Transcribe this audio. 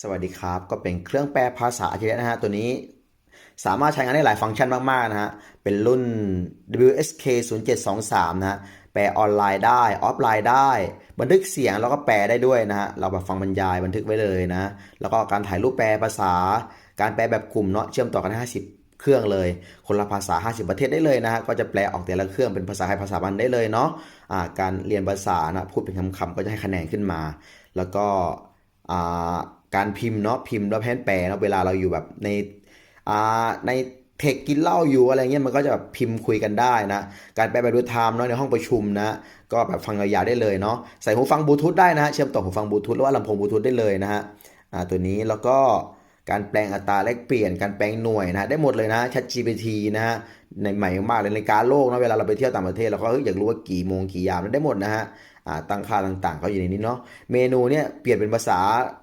สวัสดีครับ ก็เป็นเครื่องแปลภาษาอัจฉริยะนะฮะตัวนี้สามารถใช้งานได้หลายฟังก์ชันมากๆนะฮะ เป็นรุ่น WSK 0723นะฮะ แปลออนไลน์ได้ ออฟไลน์ได้ บันทึกเสียงแล้วก็แปลได้ด้วยนะฮะ เราแบบฟังบรรยายบันทึกไว้เลยนะ แล้วก็การถ่ายรูปแปลภาษา การแปลแบบกลุ่มเนาะ เชื่อมต่อกัน 50 เครื่องเลย คนละภาษา 50 ประเทศได้เลยนะฮะ ก็จะแปลออกแต่ละเครื่องเป็นภาษาไทยภาษาบันได้เลยเนาะอ่าการเรียนภาษานะ พูดเป็นคำๆก็จะให้คะแนนขึ้นมา แล้วก็อ่า การพิมพ์เนาะพิมพ์แล้วแพนแปลเนาะเวลาเราอยู่แบบในอ่าในเทคกินเหล้าอยู่อะไรเงี้ยมันก็จะแบบพิมพ์คุยกันได้นะ การแปลแบบดูไทม์เนาะในห้องประชุมนะ ก็แบบฟังยาวๆได้เลยเนาะใส่หูฟังบลูทูธได้นะเชื่อมต่อหูฟังบลูทูธหรือว่าลำโพงบลูทูธได้เลยนะฮะอ่าตัวนี้แล้วก็การแปลงอัตราแลกเปลี่ยนการแปลงหน่วยนะได้หมดเลยนะ ChatGPT นะฮะในใหม่มากเลยในการโลกนะเวลาเราไปเที่ยวต่างประเทศเราก็อยากรู้ว่ากี่โมงกี่ยามได้หมดนะฮะตั้งค่าต่างๆ ก็อยู่ในนี้เนาะเมนูเนี่ยเปลี่ยนเป็นภาษา